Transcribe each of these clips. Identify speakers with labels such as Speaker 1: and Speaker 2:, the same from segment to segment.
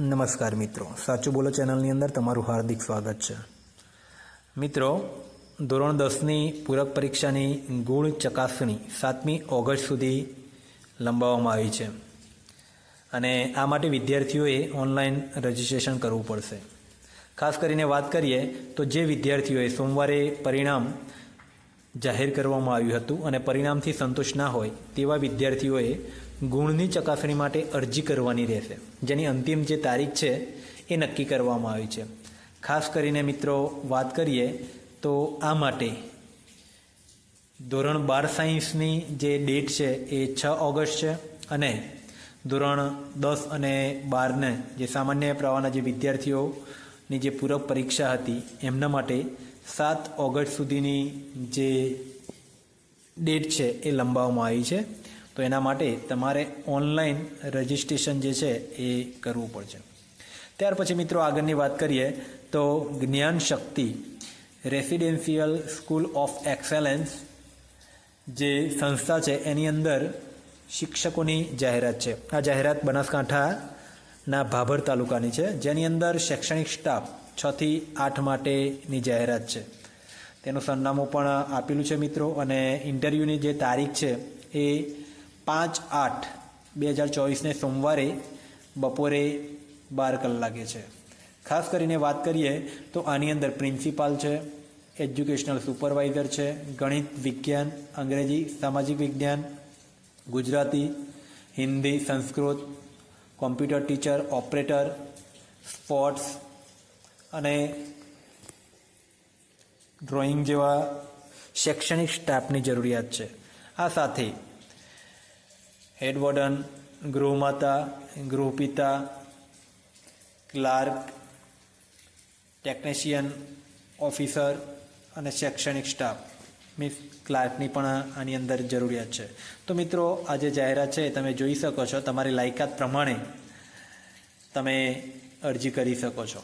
Speaker 1: નમસ્કાર મિત્રો. સાચું બોલો ચેનલની અંદર તમારું હાર્દિક સ્વાગત છે. મિત્રો, ધોરણ દસની પૂરક પરીક્ષાની ગુણ ચકાસણી સાતમી ઓગસ્ટ સુધી લંબાવવામાં આવી છે. અને આ માટે વિદ્યાર્થીઓએ ઓનલાઈન રજિસ્ટ્રેશન કરવું પડશે. ખાસ કરીને વાત કરીએ તો જે વિદ્યાર્થીઓએ સોમવારે પરિણામ જાહેર કરવામાં આવ્યું હતું અને પરિણામથી સંતુષ્ટ ના હોય તેવા વિદ્યાર્થીઓએ ગુણની ચકાસણી માટે અરજી કરવાની રહેશે. જેની અંતિમ જે તારીખ છે, એ નક્કી કરવામાં આવી છે. ખાસ કરીને મિત્રો, વાત કરીએ તો આ માટે ધોરણ બાર સાયન્સની જે ડેટ છે, એ છ ઓગસ્ટ છે અને ધોરણ દસ અને બારને જે સામાન્ય પ્રવાહના જે વિદ્યાર્થીઓની જે પૂરક પરીક્ષા હતી, એમના માટે સાત ઓગસ્ટ સુધીની જે ડેટ છે, એ લંબાવવામાં આવી છે. તો એના માટે તમારે ઓનલાઈન રજિસ્ટ્રેશન જે છે એ કરવું પડશે. ત્યાર પછી મિત્રો આગળની વાત કરીએ તો Gyan Shakti, residential school of excellence જે સંસ્થા છે, એની અંદર શિક્ષકોની જાહેરાત છે. આ જાહેરાત બનાસકાંઠાના ભાભર તાલુકાની છે, જેની અંદર શૈક્ષણિક સ્ટાફ છથી આઠ માટેની જાહેરાત છે. તેનું સરનામું પણ આપેલું છે મિત્રો, અને ઇન્ટરવ્યૂની જે તારીખ છે એ પાંચ આઠ બે હજાર ચોવીસને સોમવારે બપોરે બાર કલાકે છે. ખાસ કરીને વાત કરીએ તો આની અંદર પ્રિન્સિપાલ છે, એજ્યુકેશનલ સુપરવાઇઝર છે, ગણિત વિજ્ઞાન, અંગ્રેજી સામાજિક વિજ્ઞાન, Gujarati, Hindi, Sanskrit, computer teacher, operator, sports અને ડ્રોઈંગ જેવા શૈક્ષણિક સ્ટાફની જરૂરિયાત છે. આ સાથે હેડ વોર્ડન ગૃહમાતા, ગૃહપિતા, ક્લાર્ક, ટેકનિશિયન, ઓફિસર અને શૈક્ષણિક સ્ટાફ. મીન્સ ક્લાર્કની પણ આની અંદર જરૂરિયાત છે. તો મિત્રો, આ જે જાહેરાત છે, તમે જોઈ શકો છો, તમારી લાયકાત પ્રમાણે તમે અરજી કરી શકો છો.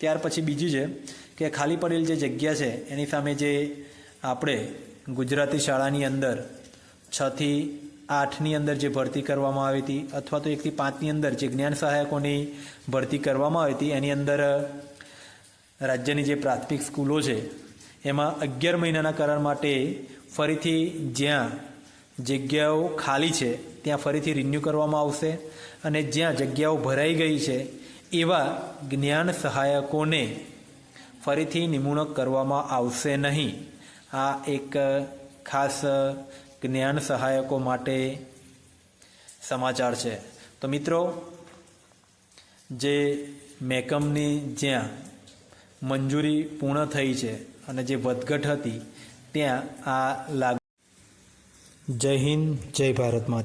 Speaker 1: ત્યાર પછી બીજું છે કે ખાલી પડેલ જે જગ્યા છે, એની સામે જે આપણે ગુજરાતી શાળાની અંદર છથી આઠની અંદર જે ભરતી કરવામાં આવી હતી અથવા તો એકથી પાંચની અંદર જે જ્ઞાન સહાયકોની ભરતી કરવામાં આવી હતી, એની અંદર રાજ્યની જે પ્રાથમિક સ્કૂલો છે, એમાં અગિયાર મહિનાના કરાર માટે ફરીથી જ્યાં જગ્યાઓ ખાલી છે, ત્યાં ફરીથી રિન્યૂ કરવામાં આવશે અને જ્યાં જગ્યાઓ ભરાઈ ગઈ છે, એવા જ્ઞાન સહાયકોને ફરીથી નિમણૂક કરવામાં આવશે નહીં. આ એક ખાસ જ્ઞાન સહાયકો માટે સમાચાર છે. તો મિત્રો, જે મેકમની જ્યાં મંજૂરી પૂર્ણ થઈ છે અને જે વધઘટ હતી, ત્યાં આ લાગુ જય હિન્દ, જય ભારત માતા